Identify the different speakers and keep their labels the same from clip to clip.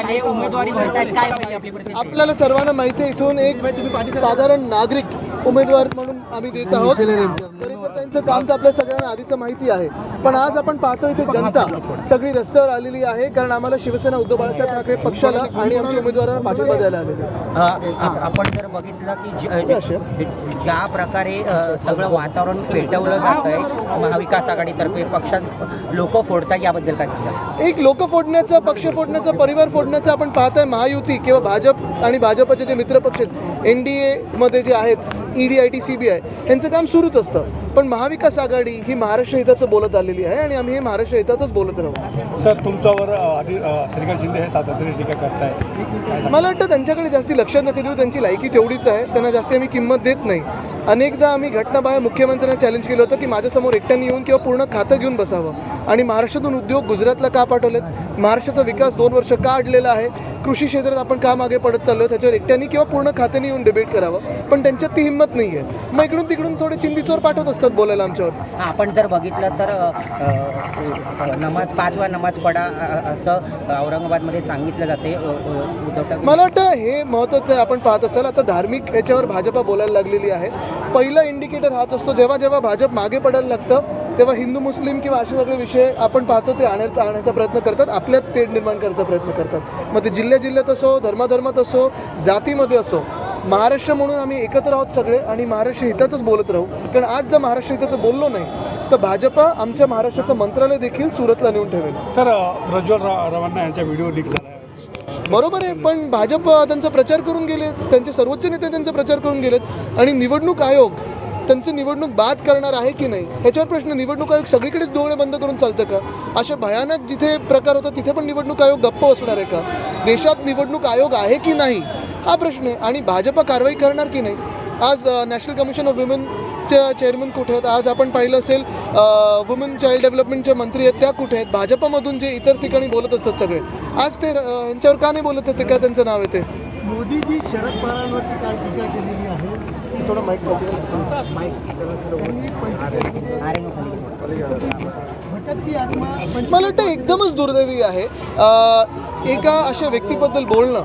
Speaker 1: हे उमेदवारी भरतायत काय पाहिजे आपली प्रतिक्रिया?
Speaker 2: आपल्याला सर्वांना माहिती आहे इथून एक साधारण नागरिक उमेदवार म्हणून आम्ही देत आहोत त्यांचं काम तर आपल्या सगळ्यांना आधीच माहिती आहे. पण आज आपण पाहतो इथे जनता सगळी रस्त्यावर आलेली आहे कारण आम्हाला शिवसेना उद्धव बाळासाहेब ठाकरे पक्षाला आणि आमच्या उमेदवारांना पाठिंबा द्यायला आलेले
Speaker 1: आपण जर बघितलं की ज्या प्रकारे सगळं वातावरण पेटवलं जात आहे महाविकास आघाडीतर्फे पक्षात लोक फोडतात याबद्दल काय सांगा
Speaker 2: एक लोक फोडण्याचा पक्ष फोडण्याचा परिवार फोडण्याचा आपण पाहताय महायुती किंवा भाजप आणि भाजपचे जे मित्रपक्ष आहेत एन डी एमध्ये जे आहेत ED I T C B I यांचं काम सुरूच असतं. पण महाविकास आघाडी ही महाराष्ट्र हिताचं बोलत आलेली आहे आणि आम्ही हे महाराष्ट्र हिताचंच बोलत राहू.
Speaker 3: सर तुमच्यावर श्रीकांत शिंदे हे सातत्याने टीका करताय.
Speaker 2: मला वाटतं त्यांच्याकडे जास्ती लक्ष नका देऊ त्यांची लायकी तेवढीच आहे त्यांना जास्ती आम्ही किंमत देत नाही. अनेकदा आम्ही घटनाबाह्य मुख्यमंत्र्यांना चॅलेंज केलं होतं की माझ्यासमोर एकट्याने येऊन किंवा पूर्ण खातं घेऊन बसावं. आणि महाराष्ट्रातून उद्योग गुजरातला का पाठवलेत? महाराष्ट्राचा विकास दोन वर्ष का अडलेला आहे? कृषी क्षेत्रात आपण का मागे पडत चाललो त्याच्यावर एकट्याने किंवा पूर्ण खात्याने येऊन डिबेट करावं. पण त्यांच्यात ती हिंमत नाही आहे मग इकडून तिकडून थोडे चिंदीचोर पाठवत असतात बोलायला आमच्यावर.
Speaker 1: आपण जर बघितलं तर नमाज पाचवा नमाज पडा असं औरंगाबादमध्ये सांगितलं जाते
Speaker 2: मला वाटतं हे महत्त्वाचं आहे. आपण पाहत असाल आता धार्मिक याच्यावर भाजपा बोलायला लागलेली आहे. पहिला इंडिकेटर हाच असतो. जेव्हा जेव्हा भाजप मागे पडायला लागतं तेव्हा हिंदू मुस्लिम किंवा असे सगळे विषय आपण पाहतो ते आणायचा आणण्याचा प्रयत्न करतात. आपल्यात तेढ निर्माण करायचा प्रयत्न करतात. मग ते जिल्ह्या जिल्ह्यात असो धर्माधर्मात असो जातीमध्ये असो महाराष्ट्र म्हणून आम्ही एकत्र आहोत सगळे आणि महाराष्ट्र हिताचंच बोलत राहू. कारण आज जर महाराष्ट्र हिताचं बोललो नाही तर भाजपा आमच्या महाराष्ट्राचं मंत्रालय देखील सुरतला नेऊन ठेवेल.
Speaker 3: सर अ, प्रज्वल रवांना यांचा व्हिडिओ लीक झाला
Speaker 2: बरोबर आहे पण भाजप त्यांचा प्रचार करून गेले त्यांचे सर्वोच्च नेते त्यांचा प्रचार करून गेलेत आणि निवडणूक आयोग त्यांचं निवडणूक बाद करणार आहे की नाही? ह्याच्यावर प्रश्न निवडणूक आयोग सगळीकडेच डोळे बंद करून चालतं का? अशा भयानक जिथे प्रकार होतात तिथे पण निवडणूक आयोग गप्प बसणार आहे का? देशात निवडणूक आयोग आहे की नाही? हा प्रश्न आहे. आणि भाजप कारवाई करणार की नाही? आज नॅशनल कमिशन ऑफ वुमेनच्या चेअरमन कुठे आहेत? आज आपण पाहिलं असेल वुमेन चाइल्ड डेव्हलपमेंटचे मंत्री आहेत त्या कुठे आहेत? भाजपमधून जे इतर ठिकाणी बोलत असतात सगळे. आज ते यांच्यावर का नाही बोलत आहेत? काय त्यांचं नाव आहे ते?
Speaker 4: मोदीजी शरद पवारांवरती काल टीका केलेली आहे?
Speaker 2: थोडं
Speaker 4: पंच
Speaker 2: मला वाटतं एकदमच दुर्दैवी आहे एका अशा व्यक्तीबद्दल बोलणं.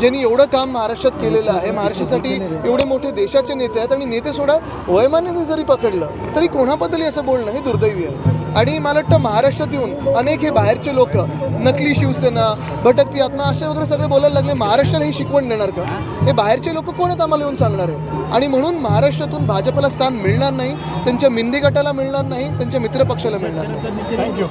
Speaker 2: ज्यांनी एवढं काम महाराष्ट्रात केलेलं आहे महाराष्ट्रासाठी एवढे मोठे देशाचे नेते आहेत आणि नेते सोडा वयमानाने जरी पकडलं तरी कोणाबद्दल असं बोलणं हे दुर्दैवी आहे. आणि मला वाटतं महाराष्ट्रात येऊन अनेक हे बाहेरचे लोक नकली शिवसेना भटकती आत्मा अशा वगैरे सगळे बोलायला लागले महाराष्ट्राला ही शिकवण देणार का? हे बाहेरचे लोक कोण आहेत आम्हाला येऊन सांगणार आहे आणि म्हणून महाराष्ट्रातून भाजपला स्थान मिळणार नाही त्यांच्या मिंदी गटाला मिळणार नाही त्यांच्या मित्रपक्षाला मिळणार नाही.
Speaker 3: थँक्यू